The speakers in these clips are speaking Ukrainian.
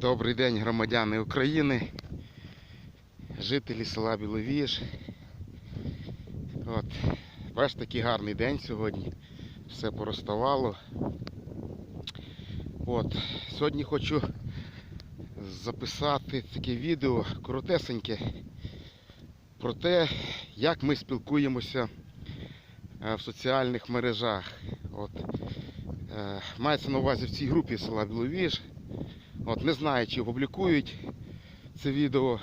Добрий день, громадяни України, жителі села Біловіж. От, бачиш, такий гарний день сьогодні. Все пороставало. От, сьогодні хочу записати таке відео коротесеньке про те, як ми спілкуємося е, в соціальних мережах. От, е, мається на увазі в цій групі села Біловіж. От, не знаю, чи опублікують це відео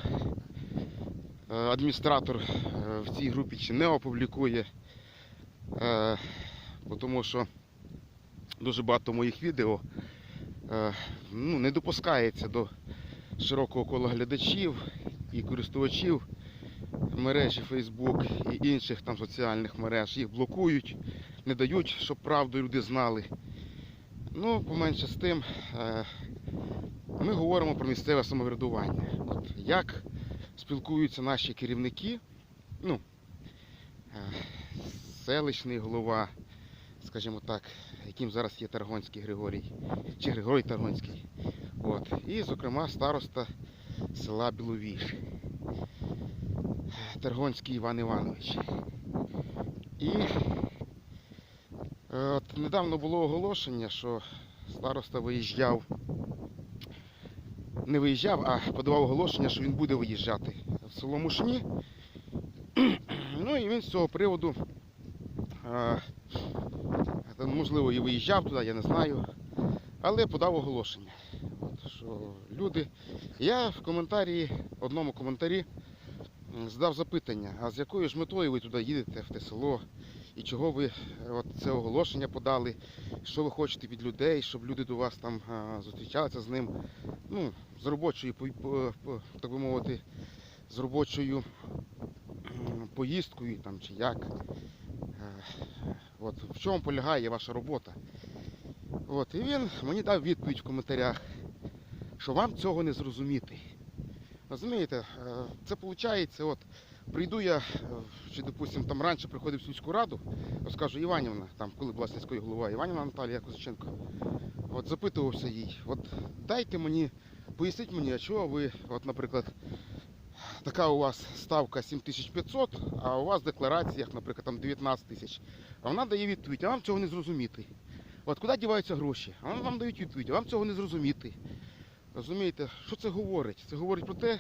е, адміністратор е, в цій групі чи не опублікує. Е, Тому що дуже багато моїх відео ну, не допускається до широкого кола глядачів і користувачів мережі Facebook і інших там соціальних мереж. Їх блокують, не дають, щоб правду люди знали. Ну, поменше з тим. Ми говоримо про місцеве самоврядування. От як спілкуються наші керівники, ну, е, селищний голова, скажімо так, яким зараз є Таргонський Григорій, чи Григорій Таргонський. От. І, зокрема, староста села Біловіж. Таргонський Іван Іванович. І е, от недавно було оголошення, що староста виїжджав не виїжджав, а подавав оголошення, що він буде виїжджати в село Мушні. Ну і він з цього приводу, можливо, і виїжджав туди, я не знаю. Але подав оголошення. Що люди. Я в коментарі, одному коментарі задав запитання, а з якою ж метою ви туди їдете в те село? І чого ви от, це оголошення подали? Що ви хочете від людей, щоб люди до вас там зустрічалися з ним? ну, з робочою, так би мовити, з робочою поїздкою там, чи як. Е, От, в чому полягає ваша робота? От, і він мені дав відповідь в коментарях, що вам цього не зрозуміти. Розумієте, е, це виходить, от, прийду я, е, чи, допустим, там раніше приходив в сільську раду, розкажу Іванівна, там, коли була сільською голова, Іванівна Наталія Козаченко, от запитувався їй, от дайте мені Поясніть мені, а чого ви, от, наприклад, така у вас ставка 7500, а у вас в деклараціях, наприклад, там 19 тисяч. А вона дає відповідь, а вам цього не зрозуміти. От куди діваються гроші? А вам дають відповідь, а вам цього не зрозуміти. Розумієте, що це говорить? Це говорить про те,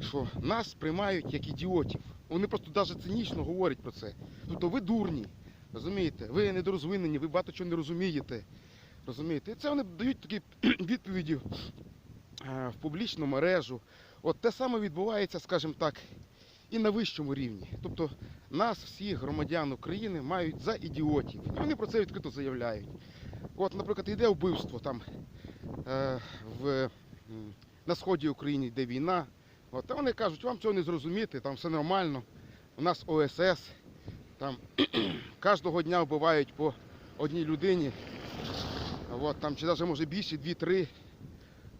що нас сприймають як ідіотів. Вони просто навіть цинічно говорять про це. Тобто ви дурні, розумієте, ви недорозвинені, ви багато чого не розумієте. Розумієте? І це вони дають такі відповіді е, в публічну мережу. От те саме відбувається, скажімо так, і на вищому рівні. Тобто нас, всіх громадян України, мають за ідіотів. І вони про це відкрито заявляють. От, наприклад, йде вбивство там е, в, на сході України йде війна. От, а вони кажуть, вам цього не зрозуміти, там все нормально. У нас ОСС, там кожного дня вбивають по одній людині. От, там, чи навіть може більше, дві-три.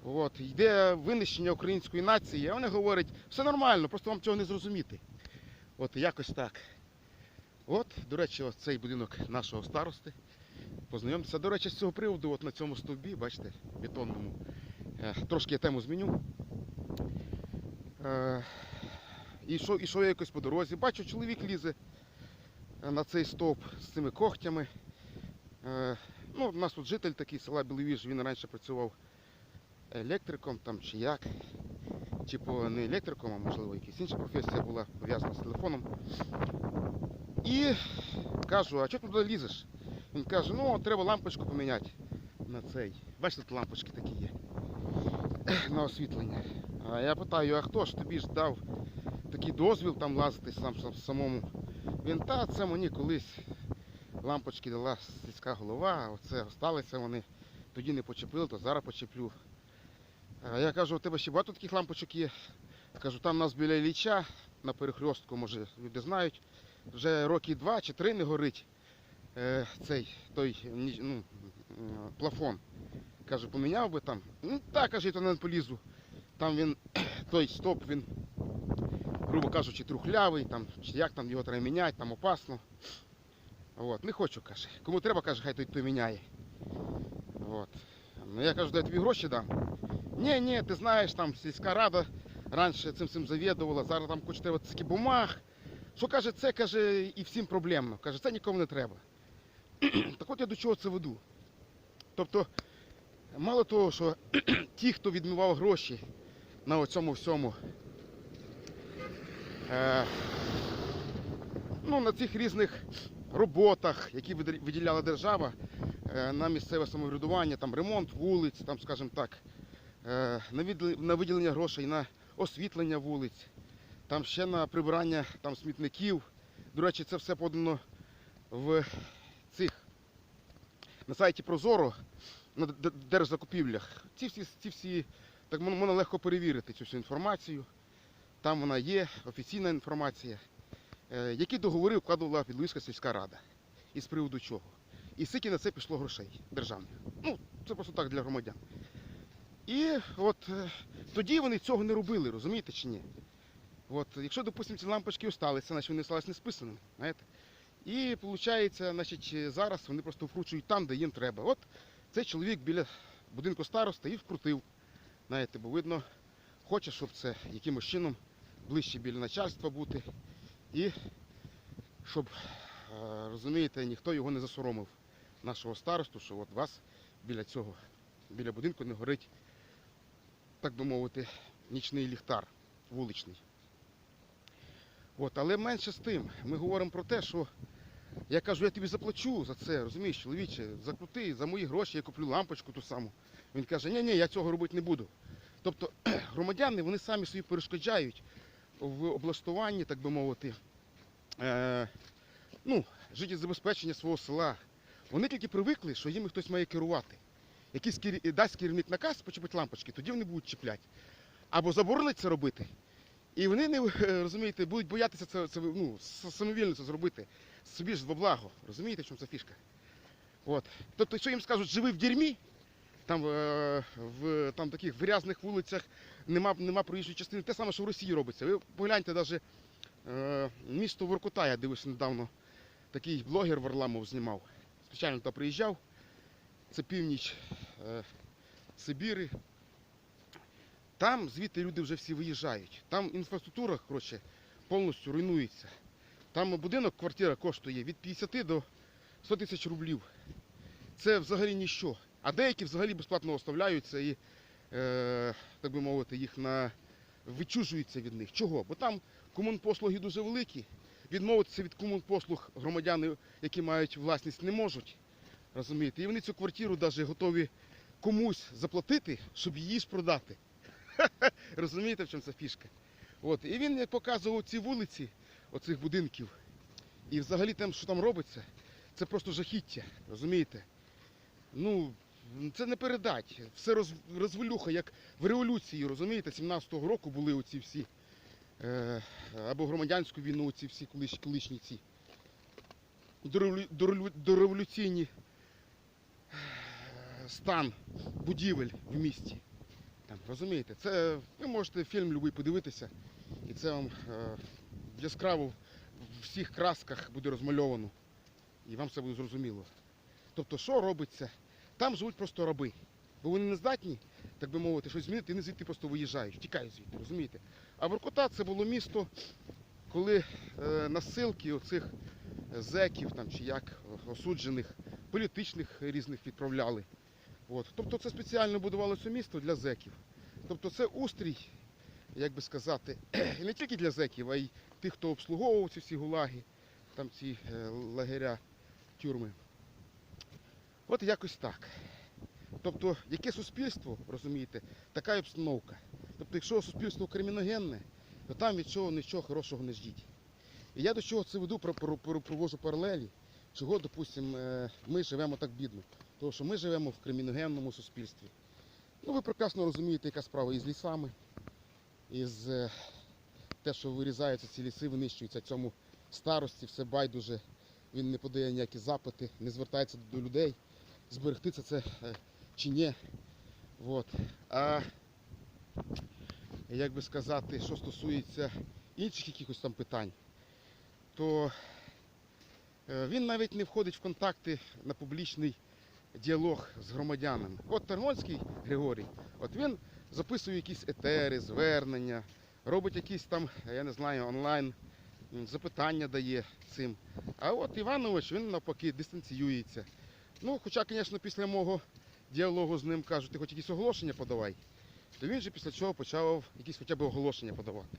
От, йде винищення української нації, а вони говорять, все нормально, просто вам цього не зрозуміти. От якось так. От, до речі, ось цей будинок нашого старости. Познайомтеся. До речі, з цього приводу, от на цьому стовбі, бачите, бетонному. Е, трошки я тему зміню. Е, і йшов, ішов я якось по дорозі. Бачу, чоловік лізе е, на цей стовп з цими когтями. Е, ну, у нас тут житель такий села Біловіж, він раніше працював електриком там чи як. Чи по не електриком, а можливо якась інша професія була пов'язана з телефоном. І кажу, а чого ти туди лізеш? Він каже, ну треба лампочку поміняти на цей. Бачите, тут лампочки такі є. На освітлення. А я питаю, а хто ж тобі ж дав такий дозвіл там лазити сам сам- самому? Він, та це мені колись лампочки дала сільська голова, оце осталися вони. Тоді не почепили, то зараз почеплю. А я кажу, у тебе ще багато таких лампочок є. Кажу, там у нас біля Ілліча на перехрестку, може, люди знають, вже роки два чи три не горить е, цей той ну, плафон. Кажу, поміняв би там. Ну так, каже, то не полізу. Там він, той стоп, він, грубо кажучи, трухлявий, там, чи як там його треба міняти, там опасно. От, не хочу, каже. Кому треба, каже, хай той той міняє. От. Ну я кажу, дай тобі гроші дам. ні, ні, ти знаєш, там сільська рада раніше цим цим завідувала, зараз там хочете от такі бумаг. Що каже, це каже, і всім проблемно. Каже, це нікому не треба. так от я до чого це веду. Тобто, мало того, що ті, хто відмивав гроші на цьому всьому, е, ну, на цих різних роботах, які виділяла держава е, на місцеве самоврядування, там ремонт вулиць, там, скажімо так, е, на, виділення грошей на освітлення вулиць, там ще на прибирання там, смітників. До речі, це все подано в цих на сайті Прозоро на держзакупівлях. Ці всі, ці всі так можна легко перевірити цю всю інформацію. Там вона є, офіційна інформація. Е, Які договори вкладувала Підлуївська сільська рада? І з приводу чого? І скільки на це пішло грошей державних. Ну, це просто так для громадян. І от е, тоді вони цього не робили, розумієте чи ні? От, якщо, допустимо, ці лампочки осталися, значить вони залишилися не списаними. Знаєте? І виходить, значить, зараз вони просто вкручують там, де їм треба. От цей чоловік біля будинку староста і вкрутив. Знаєте, бо видно, хоче, щоб це якимось чином ближче біля начальства бути. І щоб, е, розумієте, ніхто його не засоромив, нашого старосту, що от вас біля цього, біля будинку не горить, так би мовити, нічний ліхтар вуличний. От, але менше з тим, ми говоримо про те, що я кажу, я тобі заплачу за це, розумієш, чоловіче, закрути, за мої гроші я куплю лампочку ту саму. Він каже, ні, ні, я цього робити не буду. Тобто громадяни вони самі собі перешкоджають в облаштуванні, так би мовити, е, ну, життєзабезпечення свого села. Вони тільки привикли, що їм хтось має керувати. Якийсь дасть керівник наказ почепити лампочки, тоді вони будуть чіпляти. Або заборонить це робити. І вони не е, розумієте, будуть боятися це, це ну, самовільно це зробити. Собі ж во благо. Розумієте, в чому ця фішка? От. Тобто, якщо їм скажуть, живи в дерьмі, там е, в там, таких грязних вулицях нема, нема проїжджої частини, те саме, що в Росії робиться. Ви погляньте навіть е, місто Воркута, я дивився недавно, такий блогер Варламов знімав. Спеціально туди приїжджав. Це північ Сибіри. Там звідти люди вже всі виїжджають. Там інфраструктура, коротше, повністю руйнується. Там будинок, квартира коштує від 50 до 100 тисяч рублів. Це взагалі ніщо. А деякі взагалі безплатно оставляються і, е, так би мовити, їх на відчужуються від них. Чого? Бо там комунпослуги дуже великі. Відмовитися від комунпослуг громадяни, які мають власність, не можуть. Розумієте? І вони цю квартиру навіть готові комусь заплатити, щоб її ж продати. Розумієте, в чому ця фішка? От. І він показував ці вулиці оцих будинків. І взагалі там, що там робиться, це просто жахіття. Розумієте? Ну, це не передать. Все роз, розвалюха, як в революції, розумієте, 17-го року були оці всі. Е, або громадянську війну, оці всі колиш, колишні ці. дореволю- дореволю- Дореволюційні е, стан будівель в місті. Розумієте, це ви можете фільм любий подивитися, і це вам е, яскраво в всіх красках буде розмальовано. І вам це буде зрозуміло. Тобто, що робиться? Там живуть просто раби. Бо вони не здатні, так би мовити, щось змінити, і вони звідти просто виїжджають, тікають звідти, розумієте? А Воркута це було місто, коли е, насилки оцих зеків там, чи як осуджених, політичних різних відправляли. От. Тобто це спеціально будувало це місто для зеків. Тобто це устрій, як би сказати, не тільки для зеків, а й тих, хто обслуговував ці всі гулаги, там ці е, лагеря, тюрми. От якось так. Тобто, яке суспільство, розумієте, така й обстановка. Тобто, якщо суспільство криміногенне, то там від чого нічого хорошого не ждіть. І я до чого це веду, про- про- про- провожу паралелі, чого, допустимо, е, ми живемо так бідно. Тому що ми живемо в криміногенному суспільстві. Ну, ви прекрасно розумієте, яка справа із лісами, із е, те, що вирізаються ці ліси, винищуються цьому старості, все байдуже. Він не подає ніякі запити, не звертається до людей, зберегти це, це е, чи ні. От. А як би сказати, що стосується інших якихось там питань, то е, він навіть не входить в контакти на публічний діалог з громадянами. От Таргонський Григорій От він записує якісь етери, звернення, робить якісь там, я не знаю, онлайн запитання дає цим. А от Іванович, він навпаки дистанціюється. Ну, хоча, звісно, після мого діалогу з ним кажуть, ти хоч якісь оголошення подавай, то він же після цього почав якісь хоча б оголошення подавати.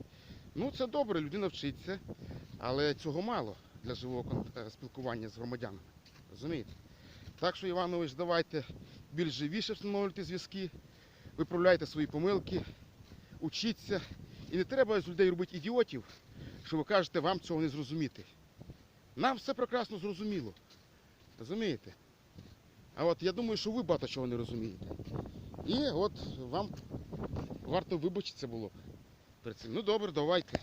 Ну, це добре, людина вчиться, але цього мало для живого е, спілкування з громадянами. Розумієте? Так що, Іванович, давайте більш живіше встановлювати зв'язки, виправляйте свої помилки, учіться. І не треба з людей робити ідіотів, що ви кажете, вам цього не зрозуміти. Нам все прекрасно зрозуміло. Розумієте? А от я думаю, що ви багато чого не розумієте. І от вам варто вибачитися було. Ну добре, давайте.